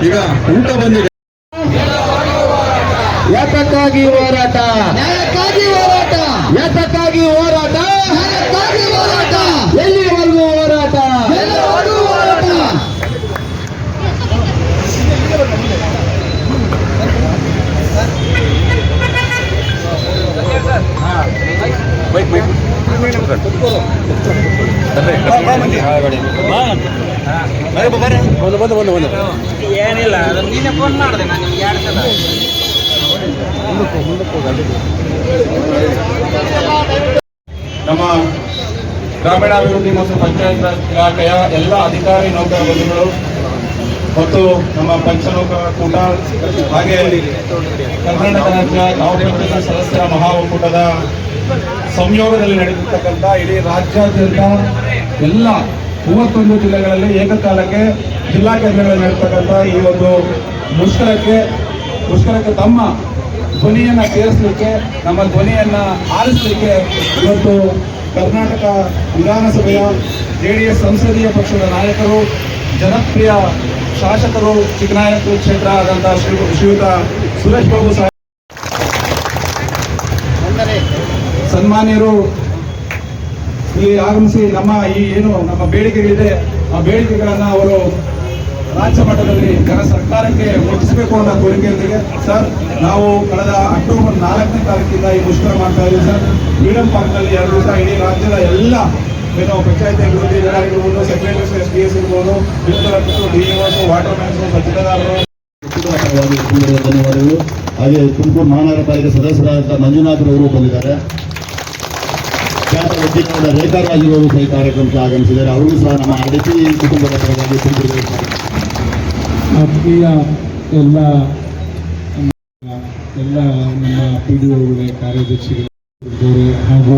ಈಗ ಊಟ ಬಂದಿದೆ ಯಾತಕ್ಕಾಗಿ ಹೋರಾಟ ನ್ಯಾಯಕ್ಕಾಗಿ ಹೋರಾಟ ಯಾತಕ್ಕಾಗಿ ಹೋರಾಟ ನ್ಯಾಯಕ್ಕಾಗಿ ಹೋರಾಟ ಎಲ್ಲಿವರೆಗೂ ಹೋರಾಟ ಎಲ್ಲವರೆಗೂ ಹೋರಾಟ ಬೈಕ್ ಬೈಕ್ ಬಾ ಬಂದು ಬಂದು ಬಂದು ಬಂದು. ಏನಿಲ್ಲ ಅದು ನೀನೇ ಫೋನ್ ಮಾಡಿದೆ ನಾನು ನಿಮ್ಗೆ ಎರಡು ಸಲ. ನಮ್ಮ ಗ್ರಾಮೀಣಾಭಿವೃದ್ಧಿ ಮತ್ತು ಪಂಚಾಯತ್ ರಾಜ್ ಇಲಾಖೆಯ ಎಲ್ಲ ಅಧಿಕಾರಿ ನೌಕರ ಬಂಧುಗಳು ಮತ್ತು ನಮ್ಮ ಪಂಚನೌಕರ ಕೂಟ ಹಾಗೆ ಕರ್ನಾಟಕ ರಾಜ್ಯ ನವನಿರ್ಮಿತ ಸದಸ್ಯರ ಮಹಾ ಒಕ್ಕೂಟದ ಸಂಯೋಗದಲ್ಲಿ ನಡೆದಿರ್ತಕ್ಕಂಥ ಇಡೀ ರಾಜ್ಯಾದ್ಯಂತ ಎಲ್ಲ ಮೂವತ್ತೊಂದು ಜಿಲ್ಲೆಗಳಲ್ಲಿ ಏಕಕಾಲಕ್ಕೆ ಜಿಲ್ಲಾ ಕೇಂದ್ರಗಳಲ್ಲಿ ನಡೆಸ್ತಕ್ಕಂಥ ಈ ಒಂದು ಮುಷ್ಕರಕ್ಕೆ ಮುಷ್ಕರಕ್ಕೆ ತಮ್ಮ ಧ್ವನಿಯನ್ನು ಸೇರಿಸಲಿಕ್ಕೆ ನಮ್ಮ ಧ್ವನಿಯನ್ನು ಆಲಿಸಲಿಕ್ಕೆ ಇವತ್ತು ಕರ್ನಾಟಕ ವಿಧಾನಸಭೆಯ ಜೆ ಡಿ ಎಸ್ ಸಂಸದೀಯ ಪಕ್ಷದ ನಾಯಕರು ಜನಪ್ರಿಯ ಶಾಸಕರು ಚಿಕ್ಕನಾಯಕ ಕ್ಷೇತ್ರ ಆದಂಥ ಶ್ರೀ ಶ್ರೀಯುತ ಸುರೇಶ್ ಬಾಬು ಸಾಹೇಬ್. ಸನ್ಮಾನ್ಯರು ಇಲ್ಲಿ ಆಗಮಿಸಿ ನಮ್ಮ ಈ ಏನು ನಮ್ಮ ಬೇಡಿಕೆಗಳಿದೆ, ಆ ಬೇಡಿಕೆಗಳನ್ನ ಅವರು ರಾಜ್ಯ ಮಟ್ಟದಲ್ಲಿ ಜನ ಸರ್ಕಾರಕ್ಕೆ ಮುಟ್ಟಿಸಬೇಕು ಅನ್ನೋ ಕೋರಿಕೆಯೊಂದಿಗೆ ಸರ್, ನಾವು ಕಳೆದ ಅಕ್ಟೋಬರ್ ನಾಲ್ಕನೇ ತಾರೀಕಿಂದ ಈ ಮುಷ್ಕರ ಮಾಡ್ತಾ ಇದ್ದೀವಿ, ಸರ್. ಫ್ರೀಡಂ ಪಾರ್ಕ್ನಲ್ಲಿ ಎರಡು ದಿವಸ ಇಡೀ ರಾಜ್ಯದ ಎಲ್ಲ ಏನು ಪಂಚಾಯತ್ ಅಭಿವೃದ್ಧಿ ಇರ್ಬೋದು ಸೆಕ್ರೆಟರಿ ಎಸ್ ಡಿ ಎಸ್ ಇರ್ಬೋದು ಡಿ ಡಿ ವಾಟರ್ ಮ್ಯಾನ್ಸು ಪರವಾಗಿ ಧನ್ಯವಾದಗಳು. ಹಾಗೆ ತುಮಕೂರು ಮಹಾನಗರ ಪಾಲಿಕೆ ಮಂಜುನಾಥ್ ಅವರು ಬಂದಿದ್ದಾರೆ. ಖ್ಯಾತ ವಕೀಲರಾದ ರೇಖಾರಾಜರವರು ಸಹ ಕಾರ್ಯಕ್ರಮಕ್ಕೆ ಆಗಮಿಸಿದ್ದಾರೆ. ಅವರಿಗೂ ಸಹ ನಮ್ಮ ಅಡಿಪಿ ಕುಟುಂಬದ ಪರವಾಗಿ ಆತ್ಮೀಯ ಎಲ್ಲ ಎಲ್ಲ ನಮ್ಮ ಪಿ ಡಿ ಒಗಳ ಕಾರ್ಯದರ್ಶಿಗಳು ಹಾಗೂ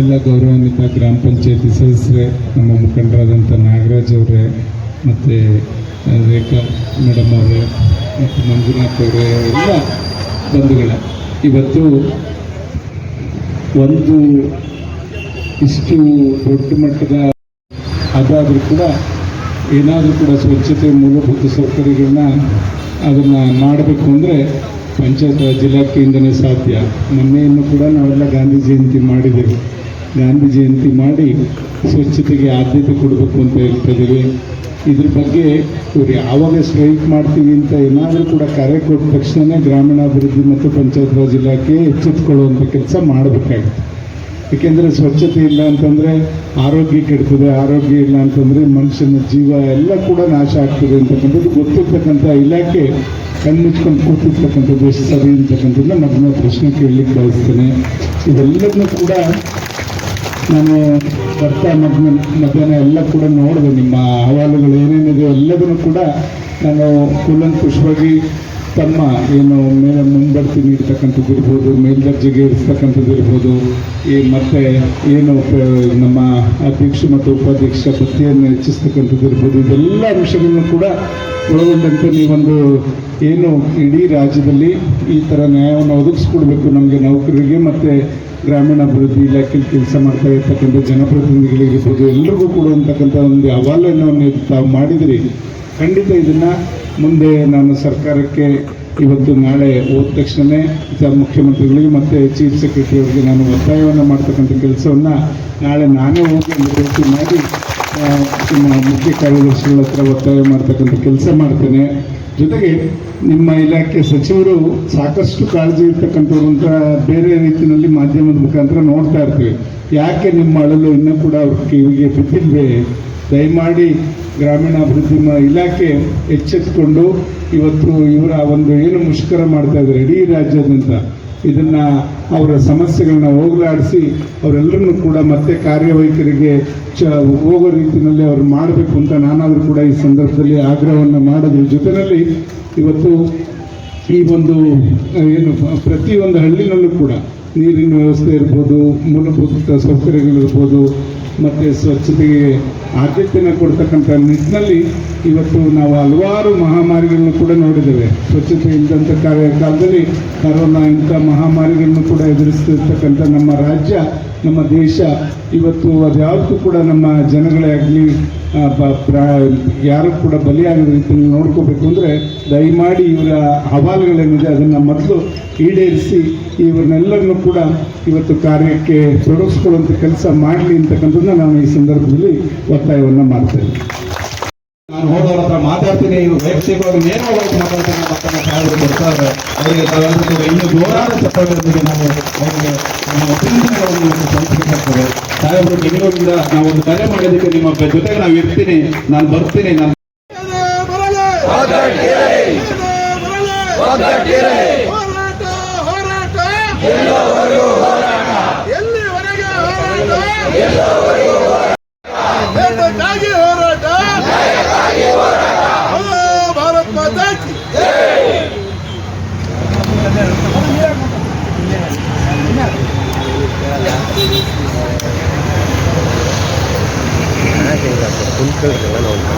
ಎಲ್ಲ ಗೌರವಾನ್ವಿತ ಗ್ರಾಮ ಪಂಚಾಯತಿ ಸದಸ್ಯರೇ, ನಮ್ಮ ಮುಖಂಡರಾದಂಥ ನಾಗರಾಜ್ ಅವರೇ ಮತ್ತು ರೇಖಾ ಮೇಡಮ್ ಅವರೇ ಮತ್ತು ಮಂಜುನಾಥ್ ಅವರೇ, ಎಲ್ಲ ಬಂಧುಗಳ. ಇವತ್ತು ಒಂದು ಇಷ್ಟು ದೊಡ್ಡ ಮಟ್ಟದ ಅದಾದರೂ ಕೂಡ ಏನಾದರೂ ಕೂಡ ಸ್ವಚ್ಛತೆ ಮೂಲಭೂತ ಸೌಕರ್ಯಗಳನ್ನ ಅದನ್ನು ಮಾಡಬೇಕು ಅಂದರೆ ಪಂಚಾಯತ್ ರಾಜ್ ಇಲಾಖೆಯಿಂದನೇ ಸಾಧ್ಯ. ಮೊನ್ನೆಯನ್ನು ಕೂಡ ನಾವೆಲ್ಲ ಗಾಂಧಿ ಜಯಂತಿ ಮಾಡಿದ್ದೇವೆ ಗಾಂಧಿ ಜಯಂತಿ ಮಾಡಿ ಸ್ವಚ್ಛತೆಗೆ ಆದ್ಯತೆ ಕೊಡಬೇಕು ಅಂತ ಹೇಳ್ತಾ ಇದ್ದೀವಿ. ಇದ್ರ ಬಗ್ಗೆ ಇವ್ರು ಯಾವಾಗ ಸ್ಟ್ರೈಕ್ ಮಾಡ್ತೀವಿ ಅಂತ ಏನಾದರೂ ಕೂಡ ಕರೆ ಕೊಟ್ಟ ತಕ್ಷಣ ಗ್ರಾಮೀಣಾಭಿವೃದ್ಧಿ ಮತ್ತು ಪಂಚಾಯತ್ ರಾಜ್ ಇಲಾಖೆ ಎಚ್ಚೆತ್ತುಕೊಳ್ಳುವಂಥ ಕೆಲಸ ಮಾಡಬೇಕಾಗುತ್ತೆ. ಏಕೆಂದರೆ ಸ್ವಚ್ಛತೆ ಇಲ್ಲ ಅಂತಂದರೆ ಆರೋಗ್ಯ ಕೆಡ್ತದೆ, ಆರೋಗ್ಯ ಇಲ್ಲ ಅಂತಂದರೆ ಮನುಷ್ಯನ ಜೀವ ಎಲ್ಲ ಕೂಡ ನಾಶ ಆಗ್ತದೆ ಅಂತಕ್ಕಂಥದ್ದು ಗೊತ್ತಿರ್ತಕ್ಕಂಥ ಇಲಾಖೆ ಕಣ್ಮುಚ್ಕೊಂಡು ಕೂತಿರ್ತಕ್ಕಂಥದ್ದು, ಎಷ್ಟು ಸರಿ ಅಂತಕ್ಕಂಥದ್ದನ್ನ ನಮ್ಮನ್ನ ಪ್ರಶ್ನೆ ಕೇಳಲಿಕ್ಕೆ ಬಯಸ್ತೇನೆ. ಇವೆಲ್ಲದನ್ನು ಕೂಡ ನಾನು ಬರ್ತಾ ಮಧ್ಯ ಮಧ್ಯಾಹ್ನ ಎಲ್ಲ ಕೂಡ ನೋಡಿದೆ. ನಿಮ್ಮ ಅಹವಾಲುಗಳು ಏನೇನಿದೆ ಎಲ್ಲದನ್ನು ಕೂಡ ನಾನು ಕೂಲಂಕುಷವಾಗಿ ತಮ್ಮ ಏನು ಮೇಲೆ ಮುಂಬಡ್ತಿ ನೀಡ್ತಕ್ಕಂಥದ್ದು ಇರ್ಬೋದು ಮೇಲ್ದರ್ಜೆಗೆ ಇರ್ತಕ್ಕಂಥದ್ದು ಇರ್ಬೋದು, ಈ ಮತ್ತೆ ಏನು ನಮ್ಮ ಅಧ್ಯಕ್ಷ ಮತ್ತು ಉಪಾಧ್ಯಕ್ಷ ಪತ್ತಿಯನ್ನು ಹೆಚ್ಚಿಸ್ತಕ್ಕಂಥದ್ದು ಇರ್ಬೋದು, ಇದೆಲ್ಲ ಅಂಶಗಳನ್ನು ಕೂಡ ಒಳಗೊಂಡಂತೆ ನೀವೊಂದು ಏನು ಇಡೀ ರಾಜ್ಯದಲ್ಲಿ ಈ ಥರ ನ್ಯಾಯವನ್ನು ಒದಗಿಸ್ಕೊಡ್ಬೇಕು. ನಮಗೆ ನೌಕರರಿಗೆ ಮತ್ತು ಗ್ರಾಮೀಣಾಭಿವೃದ್ಧಿ ಇಲಾಖೆಯಲ್ಲಿ ಕೆಲಸ ಮಾಡ್ತಾ ಇರ್ತಕ್ಕಂಥ ಜನಪ್ರತಿನಿಧಿಗಳಿರ್ಬೋದು ಎಲ್ರಿಗೂ ಅಂತಕ್ಕಂಥ ಒಂದು ಅವಾಲನ್ನು ತಾವು ಮಾಡಿದಿರಿ. ಖಂಡಿತ ಇದನ್ನು ಮುಂದೆ ನಾನು ಸರ್ಕಾರಕ್ಕೆ ಇವತ್ತು ನಾಳೆ ಹೋದ ತಕ್ಷಣವೇ ಮುಖ್ಯಮಂತ್ರಿಗಳಿಗೆ ಮತ್ತು ಚೀಫ್ ಸೆಕ್ರೆಟರಿ ಅವರಿಗೆ ನಾನು ಒತ್ತಾಯವನ್ನು ಮಾಡ್ತಕ್ಕಂಥ ಕೆಲಸವನ್ನು ನಾಳೆ ನಾನೇ ಹೋಗಿ ಒಂದು ಭೇಟಿ ಮಾಡಿ ಮುಖ್ಯ ಕಾರ್ಯದರ್ಶಿಗಳ ಹತ್ರ ಒತ್ತಾಯ ಮಾಡ್ತಕ್ಕಂಥ ಕೆಲಸ ಮಾಡ್ತೇನೆ. ಜೊತೆಗೆ ನಿಮ್ಮ ಇಲಾಖೆ ಸಚಿವರು ಸಾಕಷ್ಟು ಕಾಳಜಿ ಇರ್ತಕ್ಕಂಥವ್ರು ಅಂತ ಬೇರೆ ರೀತಿಯಲ್ಲಿ ಮಾಧ್ಯಮದ ಮುಖಾಂತರ ನೋಡ್ತಾ ಇರ್ತೀವಿ. ಯಾಕೆ ನಿಮ್ಮ ಅಳಲು ಇನ್ನೂ ಕೂಡ ಅವ್ರ ಕಿವಿಗೆ ಬಿದ್ದಿಲ್ವೇ? ದಯಮಾಡಿ ಗ್ರಾಮೀಣಾಭಿವೃದ್ಧಿ ಇಲಾಖೆ ಎಚ್ಚೆತ್ತುಕೊಂಡು ಇವತ್ತು ಇವರ ಒಂದು ಏನು ಮುಷ್ಕರ ಮಾಡ್ತಾ ಇದ್ದಾರೆ ಇಡೀ ರಾಜ್ಯಾದ್ಯಂತ, ಇದನ್ನ ಅವರ ಸಮಸ್ಯೆಗಳನ್ನ ಹೋಗಲಾಡಿಸಿ ಅವರೆಲ್ಲರನ್ನು ಕೂಡ ಮತ್ತೆ ಕಾರ್ಯವೈಖರಿಗೆ ಚ ಹೋಗೋ ರೀತಿಯಲ್ಲಿ ಅವ್ರು ಮಾಡಬೇಕು ಅಂತ ನಾನಾದರೂ ಕೂಡ ಈ ಸಂದರ್ಭದಲ್ಲಿ ಆಗ್ರಹವನ್ನು ಮಾಡೋದ್ರ ಜೊತೆಯಲ್ಲಿ ಇವತ್ತು ಈ ಒಂದು ಏನು ಪ್ರತಿಯೊಂದು ಹಳ್ಳಿನಲ್ಲೂ ಕೂಡ ನೀರಿನ ವ್ಯವಸ್ಥೆ ಇರ್ಬೋದು, ಮೂಲಭೂತ ಸೌಕರ್ಯಗಳಿರ್ಬೋದು ಮತ್ತು ಸ್ವಚ್ಛತೆಗೆ ಆದ್ಯತೆಯನ್ನು ಕೊಡ್ತಕ್ಕಂಥ ನಿಟ್ಟಿನಲ್ಲಿ ಇವತ್ತು ನಾವು ಹಲವಾರು ಮಹಾಮಾರಿಗಳನ್ನು ಕೂಡ ನೋಡಿದ್ದೇವೆ. ಸ್ವಚ್ಛತೆ ಇಲ್ಲದಂಥ ಕಾರ್ಯಕಾಲದಲ್ಲಿ ಕರೋನಾ ಇಂಥ ಮಹಾಮಾರಿಗಳನ್ನು ಕೂಡ ಎದುರಿಸ್ತಿರ್ತಕ್ಕಂಥ ನಮ್ಮ ರಾಜ್ಯ ನಮ್ಮ ದೇಶ ಇವತ್ತು ಅದ್ಯಾವುದಕ್ಕೂ ಕೂಡ ನಮ್ಮ ಜನಗಳೇ ಆಗಲಿ ಯಾರು ಕೂಡ ಬಲಿಯಾಗದ ರೀತಿಯಲ್ಲಿ ನೋಡ್ಕೋಬೇಕು ಅಂದರೆ ದಯಮಾಡಿ ಇವರ ಹವಾಲುಗಳೇನಿದೆ ಅದನ್ನು ಮೊದಲು ಈಡೇರಿಸಿ ಇವ್ರನ್ನೆಲ್ಲರನ್ನು ಕೂಡ ಇವತ್ತು ಕಾರ್ಯಕ್ಕೆ ತೊಡಗಿಸ್ಕೊಳ್ಳುವಂಥ ಕೆಲಸ ಮಾಡಲಿ ಅಂತಕ್ಕಂಥದ್ದನ್ನ ನಾನು ಈ ಸಂದರ್ಭದಲ್ಲಿ ಒತ್ತಾಯವನ್ನು ಮಾಡ್ತೇನೆ ನಾನು ಹೋದವ್ರ ಹತ್ರ ಮಾತಾಡ್ತೀನಿ, ಇವ್ರು ವೈಯಕ್ತಿಕವಾಗಿ ನೇರವಾಗಿ ಮಾತಾಡ್ತೀನಿ ಅಂತ ಸಾಹೇಬರು ಕೊಡ್ತಾರೆ ಅವರಿಗೆ ತಾವೆಲ್ಲರೂ ಕೂಡ ಇನ್ನೂ ಜೋರಾದ ಚಪ್ಪಾಳೆಯೊಂದಿಗೆ ನಾವು. ಅವರಿಗೆ ನಮ್ಮ ಅಭಿನಂದನೆಗಳನ್ನು ಸಲ್ಲಿಸಬೇಕಾಗ್ತದೆ ಸಾಹೇಬರು, ಬೆಂಗಳೂರಿಂದ ನಾವು ಒಂದು ಕರೆ ಮಾಡಿದ್ದಕ್ಕೆ ನಿಮ್ಮ ಜೊತೆಗೆ ನಾವು ಇರ್ತೀನಿ. ನಾನು ಬರ್ತೀನಿ, ನಾನು ಎಲ್ಲಿವರೆಗೆ ಹೋರಾಟ? ยงแบบคุ้นเคยหรือว่าเราท